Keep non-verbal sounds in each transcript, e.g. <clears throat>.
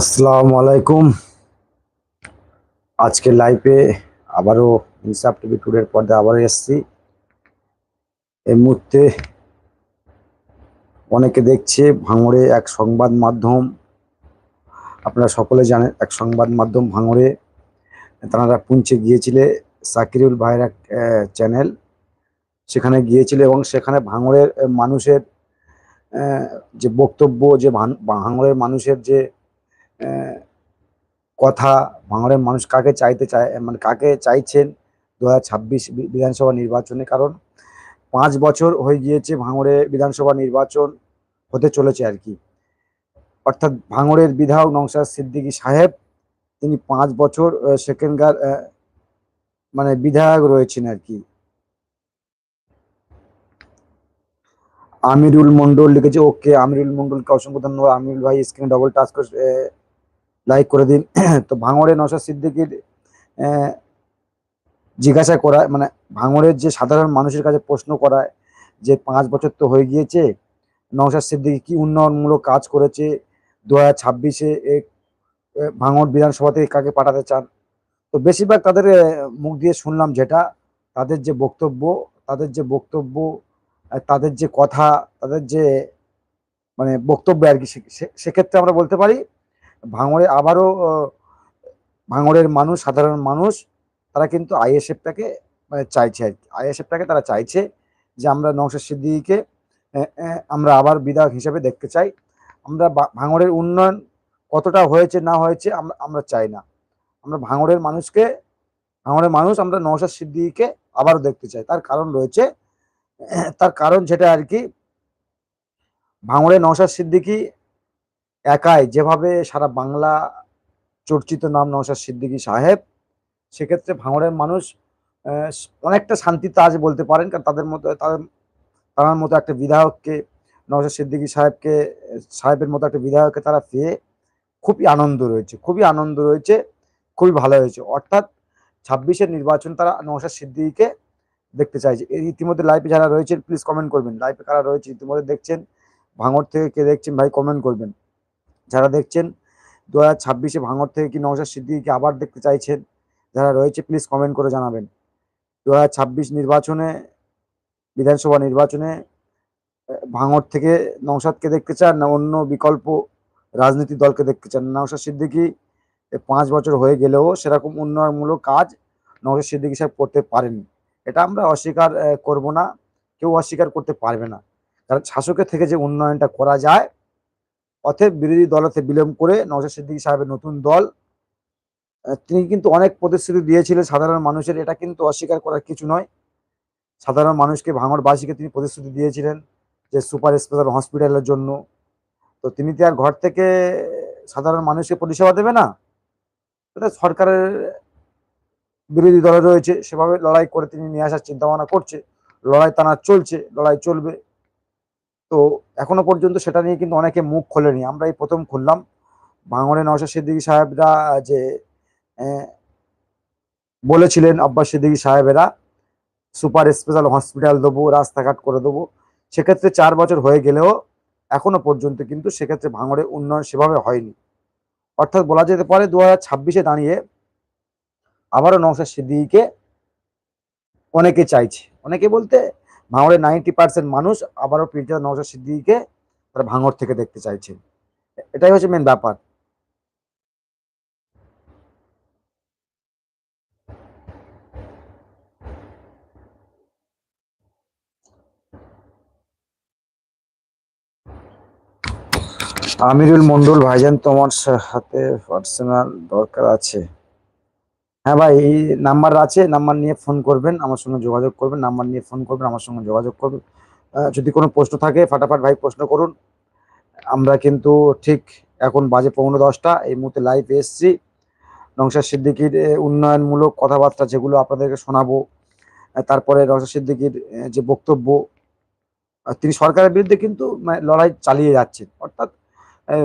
আসসালামু আলাইকুম। আজকে লাইভে আবারও ইনসাফ টিভি টুডের পর্দায় আবারও এসেছি। এই মুহূর্তে অনেকে দেখছে ভাঙড়ে এক সংবাদ মাধ্যম। আপনারা সকলে জানেন এক সংবাদ মাধ্যম ভাঙড়ে। তারা পুঞ্চে গিয়েছিলে সাকিরুল ভাইয়ের এক চ্যানেল সেখানে গিয়েছিল এবং সেখানে ভাঙড়ের মানুষের যে বক্তব্য, যে ভাঙড়ের মানুষের যে কথা ভাঙড়ের মানুষ কাকে চাইতে চায় মানে কাকে চাইছেন দু হাজার ছাব্বিশ বিধানসভা নির্বাচনে? কারণ পাঁচ বছর হয়ে গিয়েছে ভাঙড়ে বিধানসভা নির্বাচন হতে চলেছে আর কি। অর্থাৎ ভাঙড়ের বিধায়ক নংসার সিদ্দিকী সাহেব, তিনি পাঁচ বছর সেখানকার মানে বিধায়ক রয়েছেন আর কি। আমিরুল মন্ডল লিখেছে, ওকে আমিরুল মন্ডলকে অসংখ্য ধন্যবাদ। আমিরুল ভাই স্ক্রিনে ডবল টাচ করে লাইক করে দিন। <clears throat> তো ভাঙড়ে নশা সিদ্দিকির জিজ্ঞাসা করায় মানে ভাঙড়ের যে সাধারণ মানুষের কাছে প্রশ্ন করায় যে পাঁচ বছর তো হয়ে গিয়েছে, নওশাদ সিদ্দিকি কি উন্নয়নমূলক কাজ করেছে? দু হাজার ছাব্বিশে ভাঙড় বিধানসভা থেকে কাকে পাঠাতে চান? তো বেশিরভাগ তাদের মুখ দিয়ে শুনলাম যেটা, তাদের যে বক্তব্য, তাদের যে বক্তব্য তাদের যে কথা, তাদের যে মানে বক্তব্য আর কি সেক্ষেত্রে আমরা বলতে পারি ভাঙড়ে আবারও ভাঙড়ের মানুষ সাধারণ মানুষ তারা কিন্তু আইএসএফটাকে মানে চাইছে আর কি। আইএসএফটাকে তারা চাইছে যে আমরা নওশাদ আহ, আমরা আবার বিধায়ক হিসেবে দেখতে চাই। আমরা ভাঙড়ের উন্নয়ন কতটা হয়েছে না হয়েছে আমরা আমরা চাই না। আমরা ভাঙড়ের মানুষকে ভাঙড়ের মানুষ আমরা নওশাদ সিদ্দিকীকে আবারও দেখতে চাই। তার কারণ রয়েছে তার কারণ সেটা আর কি ভাঙড়ে নওশাদ সিদ্দিকী একাই যেভাবে সারা বাংলা চর্চিত নাম নওশাদ সিদ্দিকী সাহেব, সেক্ষেত্রে ভাঙড়ের মানুষ অনেকটা শান্তিতে আজ বলতে পারেন, কারণ তাদের মতো, তাদের, তার মতো একটা বিধায়ককে, নওশাদ সিদ্দিকী সাহেবকে, সাহেবের মতো একটা বিধায়ককে তারা পেয়ে খুবই আনন্দ রয়েছে, খুবই আনন্দ রয়েছে, খুবই ভালো হয়েছে। অর্থাৎ ছাব্বিশের নির্বাচন তারা নওশাদ সিদ্দিকীকে দেখতে চাইছে। ইতিমধ্যে লাইভে যারা রয়েছেন প্লিজ কমেন্ট করবেন। লাইভে কারা রয়েছে, ইতিমধ্যে দেখছেন, ভাঙড় থেকে কে দেখছেন, ভাই কমেন্ট করবেন। যারা দেখছেন, দু হাজার ছাব্বিশে ভাঙর থেকে কি নওশাদ সিদ্দিকীকে আবার দেখতে চাইছেন? যারা রয়েছে প্লিজ কমেন্ট করে জানাবেন। দু হাজার ছাব্বিশ নির্বাচনে, বিধানসভা নির্বাচনে ভাঙর থেকে নওশাদকে দেখতে চান না অন্য বিকল্প রাজনীতি দলকে দেখতে চান? নওশাদ সিদ্দিকী পাঁচ বছর হয়ে গেলেও সেরকম উন্নয়নমূলক কাজ নওশাদ সিদ্দিকী সাহেব করতে পারেনি এটা আমরা অস্বীকার করব না। কেউ অস্বীকার করতে পারবে না। কারণ শাসকের থেকে যে উন্নয়নটা করা যায় অতএব বিরোধী দলতে বিলম্ব করে নওশাদ সিদ্দিকী সাহেবের নতুন দল তিনি কিন্তু অনেক প্রতিশ্রুতি দিয়েছিলেন সাধারণ মানুষের, এটা কিন্তু অস্বীকার করার কিছু নয়। সাধারণ মানুষকে ভাঙড়বাসীকে তিনি প্রতিশ্রুতি দিয়েছিলেন যে সুপার স্পেশাল হসপিটালের জন্য। তো তিনি তো আর ঘর থেকে সাধারণ মানুষকে পরিষেবা দেবে না। এটা সরকারের বিরোধী দলে রয়েছে, সেভাবে লড়াই করে তিনি নিয়ে আসার চিন্তা ভাবনা করছে। লড়াই তানার চলছে, লড়াই চলবে। তো এখনও পর্যন্ত সেটা নিয়ে কিন্তু অনেকে মুখ খোলেনি। আমরা এই প্রথম খুললাম। ভাঙড়ে নওশাদ সিদ্দিকী সাহেবরা যে বলেছিলেন, আব্বাস সিদ্দিকী সাহেবেরা, সুপার স্পেশাল হসপিটাল দেবো, রাস্তাঘাট করে দেবো। সেক্ষেত্রে চার বছর হয়ে গেলেও এখনও পর্যন্ত কিন্তু সেক্ষেত্রে ভাঙড়ে উন্নয়ন সেভাবে হয়নি। অর্থাৎ বলা যেতে পারে দু হাজার ছাব্বিশে দাঁড়িয়ে আবারও নওশাদ সিদ্দিকীকে অনেকে চাইছে। অনেকে বলতে ভাঙড়ের নাইনটি পার্সেন্ট মানুষ আবারও প্রিন্টার নওশাদ সিদ্দিকীকে তারা ভাঙড় থেকে দেখতে চাইছে। এটাই হচ্ছে মেন ব্যাপার। আমিরুল মন্ডল ভাইজান, তোমার সাথে পার্সোনাল দরকার আছে। হ্যাঁ ভাই, এই নাম্বার আছে নাম্বার নিয়ে ফোন করবেন, আমার সঙ্গে যোগাযোগ করবেন নাম্বার নিয়ে ফোন করবেন, আমার সঙ্গে যোগাযোগ করবেন। যদি কোনো প্রশ্ন থাকে, ফাটাফাট ভাই প্রশ্ন করুন। আমরা কিন্তু ঠিক এখন বাজে পৌনে দশটা, এই মুহূর্তে লাইভ এসছি। নংসার সিদ্দিকির উন্নয়নমূলক কথাবার্তা যেগুলো আপনাদেরকে শোনাবো তারপরে নংসার সিদ্দিকির যে বক্তব্য তিনি সরকারের বিরুদ্ধে কিন্তু লড়াই চালিয়ে যাচ্ছেন। অর্থাৎ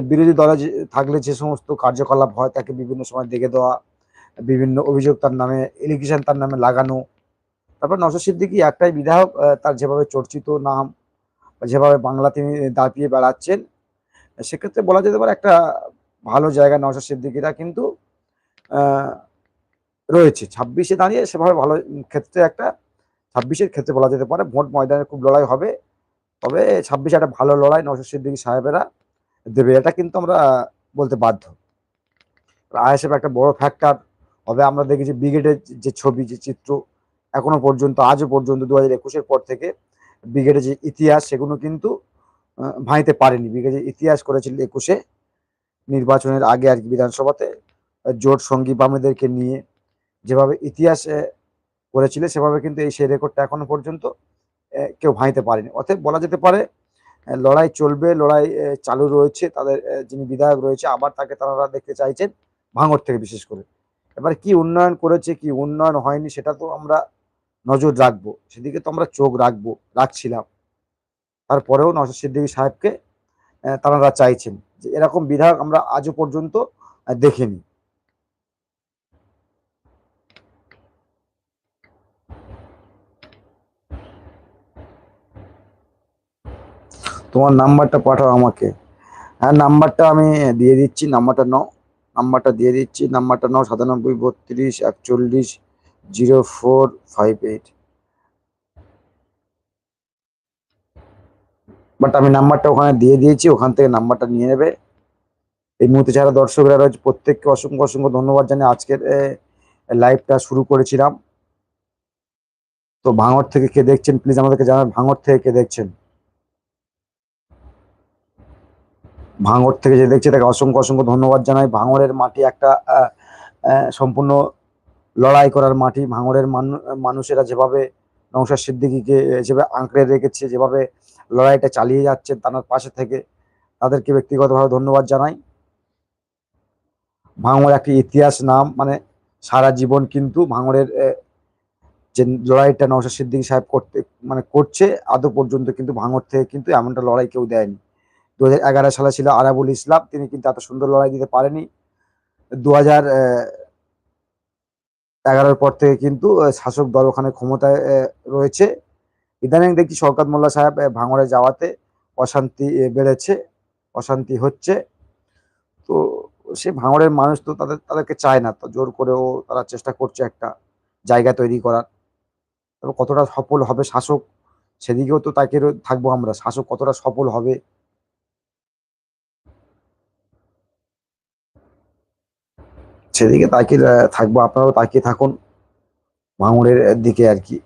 বিরোধী দলে থাকলে যে সমস্ত কার্যকলাপ হয়, তাকে বিভিন্ন সময় দেখে দেওয়া বিভিন্ন অভিযোগ তার নামে এলিগেশন তার নামে লাগানো। তারপর নওশাদ সিদ্দিকী একটাই বিধায়ক তার যেভাবে চর্চিত নাম যেভাবে বাংলা তিনি দাপিয়ে বেড়াচ্ছেন, সেক্ষেত্রে বলা যেতে পারে একটা ভালো জায়গা নওশাদ সিদ্দিকিরা কিন্তু রয়েছে। ছাব্বিশে দাঁড়িয়ে সেভাবে ভালো ক্ষেত্রে একটা, ছাব্বিশের ক্ষেত্রে বলা যেতে পারে ভোট ময়দানে খুব লড়াই হবে। তবে ছাব্বিশে একটা ভালো লড়াই নওশাদ সিদ্দিকী সাহেবেরা দেবে, এটা কিন্তু আমরা বলতে বাধ্য। আইএসএফ একটা বড় ফ্যাক্টর হবে আমরা দেখেছি ব্রিগেডের যে ছবি, যে চিত্র এখনও পর্যন্ত, আজও পর্যন্ত দু হাজার একুশের পর থেকে ব্রিগেডের যে ইতিহাস সেগুলো কিন্তু ভাঙতে পারেনি। ব্রিগেডের ইতিহাস করেছিল একুশে নির্বাচনের আগে আর কি বিধানসভাতে। জোট সঙ্গী বামেদেরকে নিয়ে যেভাবে ইতিহাস করেছিল সেভাবে কিন্তু এই সেই রেকর্ডটা এখনও পর্যন্ত কেউ ভাঙতে পারেনি। অতএব বলা যেতে পারে লড়াই চলবে, লড়াই চালু রয়েছে, তাদের যিনি বিধায়ক রয়েছে, আবার তাকে তারা দেখতে চাইছেন, ভাঙড় থেকে বিশেষ করে। এবার কি উন্নয়ন করেছে, কি উন্নয়ন হয়নি সেটা তো আমরা নজর রাখব। সেদিকে তো আমরা চোখ রাখব, রাখছিলাম। তারপরেও নজর সিদ্দিকী সাহেবকে তারা চাইছেন। যে এরকম বিধায়ক আমরা আজও পর্যন্ত দেখিনি। তোমার নাম্বারটা পাঠাও আমাকে। হ্যাঁ নাম্বারটা আমি দিয়ে দিচ্ছি, নাম্বারটা নাও। নাম্বারটা দিয়ে দিচ্ছি, নাম্বারটা নাও সাতানব্বই, বত্রিশ, একচল্লিশ, zero four, five eight. But আমি নাম্বারটা ওখানে দিয়ে দিয়েছি, ওখান থেকে নাম্বারটা নিয়ে নেবে। এই মুহূর্তে যারা দর্শকরা রয়েছে, প্রত্যেককে অসংখ্য অসংখ্য ধন্যবাদ জানিয়ে আজকের লাইভটা শুরু করেছিলাম। তো ভাঙর থেকে কে দেখছেন, প্লিজ আমাদেরকে জানান ভাঙর থেকে কে দেখছেন? ভাঙর থেকে যে দেখছে, তাকে অসংখ্য অসংখ্য ধন্যবাদ জানাই। ভাঙরের মাটি একটা সম্পূর্ণ লড়াই করার মাটি। ভাঙরের মানুষেরা যেভাবে নৌসাদ সিদ্দিকিকে যেভাবে আঁকড়ে রেখেছে, যেভাবে লড়াইটা চালিয়ে যাচ্ছে তার পাশে থেকে তাদেরকে ব্যক্তিগতভাবে ধন্যবাদ জানাই। ভাঙর একটি ইতিহাস নাম মানে সারা জীবন কিন্তু ভাঙরের যে লড়াইটা নৌসাদ সিদ্দিকী সাহেব করতে মানে করছে, আদৌ পর্যন্ত কিন্তু ভাঙর থেকে কিন্তু এমনটা লড়াই কেউ দেয়নি। দু হাজার এগারো সালে ছিল আরাবুল ইসলাম। তিনি কিন্তু এত সুন্দর লড়াই দিতে পারেনি। দু হাজার এগারোর পর থেকে কিন্তু শাসক দল ওখানে ক্ষমতায় রয়েছে। ইদানিং দেখি শওকত মোল্লা সাহেব ভাঙড়ে যাওয়াতে অশান্তি বেড়েছে, অশান্তি হচ্ছে। তো সে ভাঙড়ের মানুষ তো তাদের, তাদেরকে চায় না। তো জোর করেও তারা চেষ্টা করছে একটা জায়গা তৈরি করার। তবে কতটা সফল হবে শাসক, সেদিকেও তো তাকে থাকব আমরা। শাসক কতটা সফল হবে সেদিকে তাকিয়ে থাকব আপনারাও তাকিয়ে থাকুন। ভাঙড়ের দিকে আর কি।